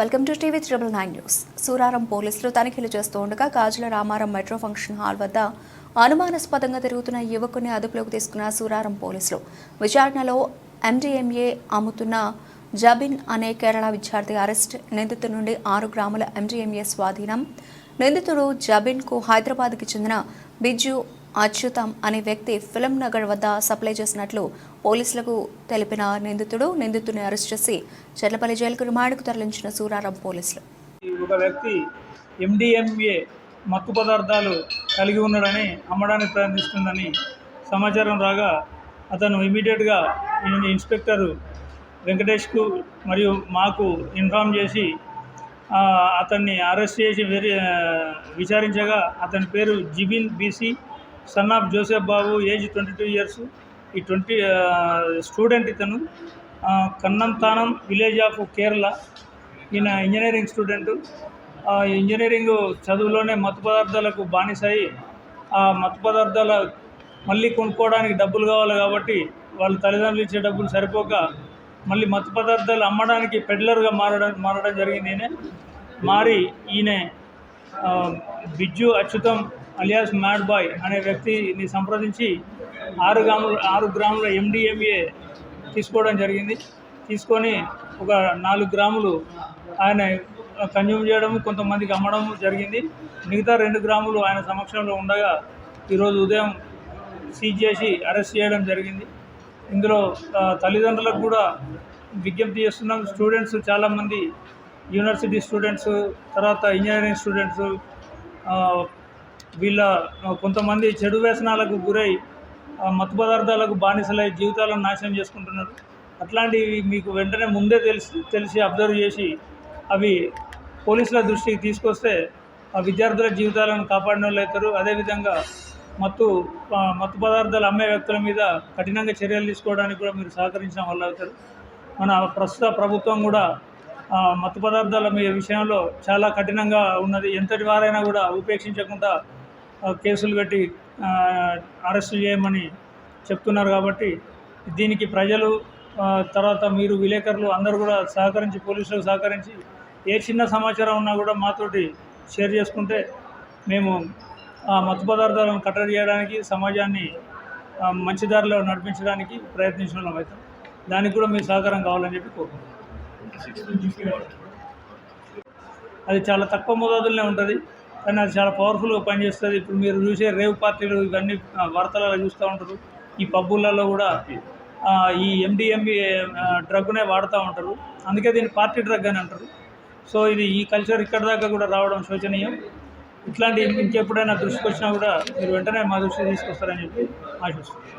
Welcome to TV triple nine news. Suraram పోలీసులు తనిఖీలు చేస్తూ ఉండగా Gajula Ramaram metro function hall వద్ద అనుమానాస్పదంగా తిరుగుతున్న యువకుని అదుపులోకి తీసుకున్న సూరారం పోలీసులు. విచారణలో ఎండీఎంఏ అమ్ముతున్న జబిన్ అనే కేరళ విద్యార్థి అరెస్ట్ నిందితుడి నుండి ఆరు గ్రాముల ఎండీఎంఏ స్వాధీనం. నిందితుడు జబిన్కు హైదరాబాద్కి చెందిన బిజ్జు అచ్యుతం అనే వ్యక్తి ఫిలిం నగర్ వద్ద సప్లై చేసినట్లు పోలీసులకు తెలిపిన నిందితుడు. నిందితుడిని అరెస్ట్ చేసి చెర్లపల్లి జైలుకు రిమాండ్కు తరలించిన సూరారం పోలీసులు. ఒక వ్యక్తి ఎండిఎంఏ మత్తు పదార్థాలు కలిగి ఉన్నాడని అమ్మడానికి ప్రయత్నిస్తుందని సమాచారం రాగా అతను ఇమీడియట్గా ఇన్స్పెక్టరు వెంకటేష్కు మరియు మాకు ఇన్ఫామ్ చేసి అతన్ని అరెస్ట్ చేసి వెరీ విచారించగా అతని పేరు Jibin BC son of Joseph Babu age twenty two years. ఈ ట్వంటీ స్టూడెంట్ ఇతను. Kannanthanam village of Kerala. ఈయన ఇంజనీరింగ్ స్టూడెంట్. ఆ ఇంజనీరింగ్ చదువులోనే మత్తు పదార్థాలకు బానిసాయి. ఆ మత్తు పదార్థాల మళ్ళీ కొనుక్కోవడానికి డబ్బులు కావాలి కాబట్టి వాళ్ళ తల్లిదండ్రులు ఇచ్చే డబ్బులు సరిపోక మళ్ళీ మత్తు పదార్థాలు అమ్మడానికి పెడ్లర్గా మారడం మారడం జరిగింది. ఈయన మారి ఈయన Biju Achyutham alias mad boy అనే వ్యక్తిని సంప్రదించి ఆరు గ్రాముల ఆరు గ్రాముల ఎండిఎంఏ తీసుకోవడం జరిగింది. తీసుకొని ఒక నాలుగు గ్రాములు ఆయన కన్జ్యూమ్ చేయడం కొంతమందికి అమ్మడం జరిగింది. మిగతా రెండు గ్రాములు ఆయన సమక్షంలో ఉండగా ఈరోజు ఉదయం సీజ్ చేసి అరెస్ట్ చేయడం జరిగింది. ఇందులో తల్లిదండ్రులకు కూడా విజ్ఞప్తి చేస్తున్నాం. స్టూడెంట్స్ చాలామంది యూనివర్సిటీ స్టూడెంట్స్ తర్వాత ఇంజనీరింగ్ స్టూడెంట్స్ వీళ్ళ కొంతమంది చెడు వ్యసనాలకు గురై ఆ, మత్తు పదార్థాలకు బానిసలై జీవితాలను నాశనం చేసుకుంటున్నారు. అట్లాంటివి మీకు వెంటనే ముందే తెలిసి తెలిసి అబ్జర్వ్ చేసి అవి పోలీసుల దృష్టికి తీసుకొస్తే ఆ విద్యార్థుల జీవితాలను కాపాడిన వాళ్ళు అవుతారు అదేవిధంగా మత్తు మత్తు పదార్థాలు అమ్మే వ్యక్తుల మీద కఠినంగా చర్యలు తీసుకోవడానికి కూడా మీరు సహకరించిన వాళ్ళు అవుతారు మన ప్రస్తుత ప్రభుత్వం కూడా మత్తు పదార్థాల మీ విషయంలో చాలా కఠినంగా ఉన్నది. ఎంతటి వారైనా కూడా ఉపేక్షించకుండా కేసులు పెట్టి అరెస్టు చేయమని చెప్తున్నారు కాబట్టి దీనికి ప్రజలు తర్వాత మీరు విలేకరులు అందరూ కూడా సహకరించి పోలీసులకు సహకరించి ఏ చిన్న సమాచారం ఉన్నా కూడా మాతోటి షేర్ చేసుకుంటే మేము ఆ మత్తు పదార్థాలను కట్టడి చేయడానికి సమాజాన్ని మంచి దారిలో నడిపించడానికి ప్రయత్నించిన అయితే. అవుతాం దానికి కూడా మీ సహకారం కావాలని చెప్పి కోరుకుంటున్నాం. అది చాలా తక్కువ మోతాదులోనే ఉంటుంది. కానీ అది చాలా పవర్ఫుల్గా పనిచేస్తుంది. ఇప్పుడు మీరు చూసే రేవ్ పార్టీలు ఇవన్నీ వార్తలలో చూస్తూ ఉంటారు. ఈ పబ్బులలో కూడా ఈ ఎండిఎంబి డ్రగ్నే వాడుతూ ఉంటారు. అందుకే దీన్ని పార్టీ డ్రగ్ అని అంటారు. సో ఇది ఈ కల్చర్ ఇక్కడ దాకా కూడా రావడం శోచనీయం. ఇట్లాంటి ఇంకెప్పుడైనా దృష్టికి వచ్చినా కూడా మీరు వెంటనే మా దృష్టికి తీసుకొస్తారని చెప్పి ఆశిస్తున్నాను.